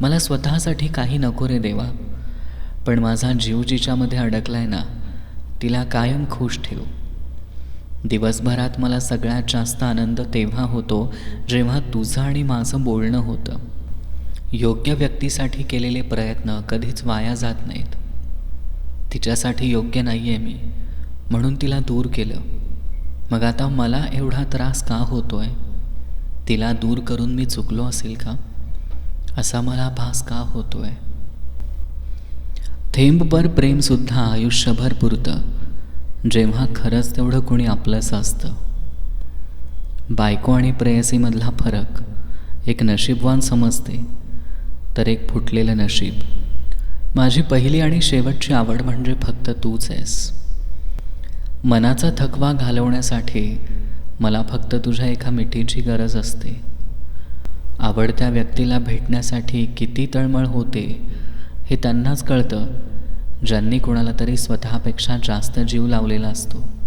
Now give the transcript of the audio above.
मला स्वतःसाठी काही नको रे देवा. पण माझा जीव जिच्यामध्ये अडकलाय ना तिला कायम खुश ठेव. दिवसभरात मला सगळ्यात जास्त आनंद तेव्हा होतो जेव्हा तुझं आणि माझं बोलणं होतं. योग्य व्यक्तीसाठी केलेले प्रयत्न कधीच वाया जात नाहीत. तिच्यासाठी योग्य नाही आहे मी म्हणून तिला दूर केलं. मग आता मला एवढा त्रास का होतोय? तिला दूर करून मी चुकलो असेल का? असा मला भास का होतोय? थेंबभर प्रेमसुद्धा आयुष्यभर पुरतं. जेव्हा खरंच तेवढं कोणी आपलंसं असतं. बायको आणि प्रेयसीमधला फरक एक नशीबवान समजते तर एक फुटलेलं नशीब. माझी पहिली आणि शेवटची आवड म्हणजे फक्त तूच आहेस. मनाचा थकवा घालवण्यासाठी मला फक्त तुझ्या एका मिठीची गरज असते. आवडत्या व्यक्तीला भेटण्यासाठी किती तळमळ होते हे त्यांनाच कळतं. ज्यांनी कोणाला तरी स्वतःपेक्षा जास्त जीव लावलेला असतो.